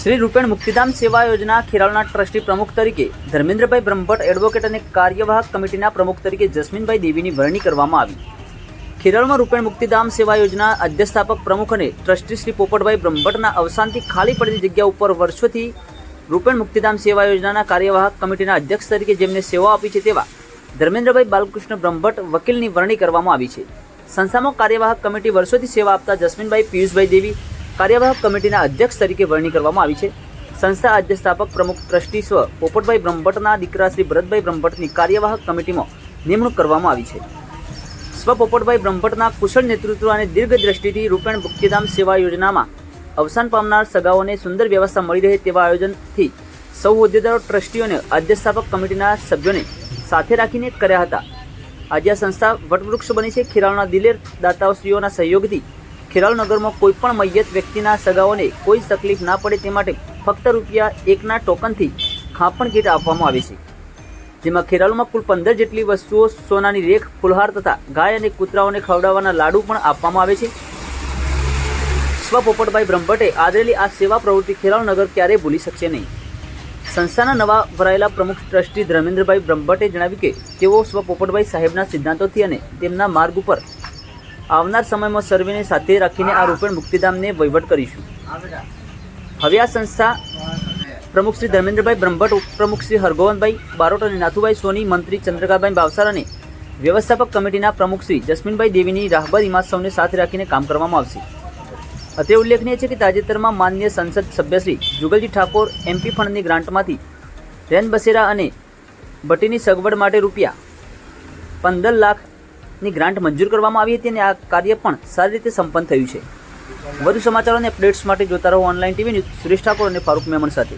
શ્રી રૂપેણ મુક્તિધામ સેવા યોજના ખેરાળુના ટ્રસ્ટી પ્રમુખ તરીકે, ધર્મેન્દ્રભાઈ બ્રહ્મભટ્ટ એડવોકેટ અને કાર્યવાહક કમિટીના પ્રમુખ તરીકે જસ્મીનભાઈ દેવીની વરણી કરવામાં આવી. ખેરાળમાં રૂપેણ મુક્તિધામ સેવા યોજના અધ્યસ્થાપક પ્રમુખ અને ટ્રસ્ટી શ્રી પોપટભાઈ બ્રહ્મભટ્ટના અવસાનથી ખાલી પડેલી જગ્યા ઉપર વર્ષોથી રૂપેણ મુક્તિધામ સેવા યોજનાના કાર્યવાહક કમિટીના અધ્યક્ષ તરીકે જેમને સેવા આપી છે તેવા ધર્મેન્દ્રભાઈ બાલકૃષ્ણ બ્રહ્મભટ્ટ વકીલની વરણી કરવામાં આવી છે. સંસ્થામાં કાર્યવાહક કમિટી વર્ષોથી સેવા આપતા જસ્મીનભાઈ પિયુષભાઈ દેવી કાર્યવાહક કમિટીના અધ્યક્ષ તરીકે વરણી કરવામાં આવી છે. સંસ્થા અધ્યસ્થાપક પ્રમુખ ટ્રસ્ટી સ્વ પોપટભાઈ બ્રહ્મભટ્ટના દીકરા શ્રી ભરતભાઈ બ્રહ્મભટ્ટની કાર્યવાહક કમિટીમાં નિમણૂક કરવામાં આવી છે. સ્વ પોપટભાઈ બ્રહ્મભટ્ટના કુશળ નેતૃત્વ અને દીર્ઘદ્રષ્ટિથી રૂપેણ મુક્તિધામ સેવા યોજનામાં અવસાન પામનાર સગાઓને સુંદર વ્યવસ્થા મળી રહે તેવા આયોજનથી સૌ હોદ્દેદારો ટ્રસ્ટીઓને અધ્યસ્થાપક કમિટીના સભ્યોને સાથે રાખીને કર્યા હતા. આજે આ સંસ્થા વટવૃક્ષ બની છે. ખેરાળના દિલેર દાતાઓશ્રીઓના સહયોગથી ખેરાળુ નગરમાં કોઈપણ મૈયત વ્યક્તિના સગાઓને કોઈ તકલીફ ના પડે તે માટે ફક્ત રૂપિયા એકના ટોકનથી ખાપણ કીટ આપવામાં આવે છે. જેમાં ખેરાલુમાં કુલ પંદર જેટલી વસ્તુઓ સોનાની રેખ, ફુલહાર તથા ગાય અને કૂતરાઓને ખવડાવવાના લાડુ પણ આપવામાં આવે છે. સ્વ પોપટભાઈ બ્રહ્મભટ્ટે આદરેલી આ સેવા પ્રવૃત્તિ ખેરાલુ નગર ક્યારેય ભૂલી શકશે નહીં. સંસ્થાના નવા ભરાયેલા પ્રમુખ ટ્રસ્ટી ધર્મેન્દ્રભાઈ બ્રહ્મભટ્ટે જણાવ્યું કે તેઓ સ્વ પોપટભાઈ સાહેબના સિદ્ધાંતોથી અને તેમના માર્ગ ઉપર આવનાર સમયમાં સર્વેને સાથે રાખીને આ રોપણ મુક્તિધામને વહીવટ કરીશું. હવે આ સંસ્થા પ્રમુખ શ્રી ધર્મેન્દ્રભાઈ બ્રહ્મભટ્ટ, ઉપપ્રમુખ શ્રી હરગોવનભાઈ બારોટ અને નાથુભાઈ સોની, મંત્રી ચંદ્રકાભાઈ બાવસાર અને વ્યવસ્થાપક કમિટીના પ્રમુખ શ્રી જસ્મીનભાઈ દેવીની રાહબરીમાં સૌને સાથે રાખીને કામ કરવામાં આવશે. અત્રે ઉલ્લેખનીય છે કે તાજેતરમાં માન્ય સંસદ સભ્ય શ્રી જુગલજી ઠાકોર એમપી ફંડની ગ્રાન્ટમાંથી રેન બસેરા અને ભટ્ટીની સગવડ માટે રૂપિયા પંદર લાખની ગ્રાન્ટ મંજૂર કરવામાં આવી હતી અને આ કાર્ય પણ સારી રીતે સંપન્ન થયું છે. વધુ સમાચારો અને અપડેટ્સ માટે જોતા રહો online TV news. Suresh Thakor અને ફારૂક મેમણ સાથે.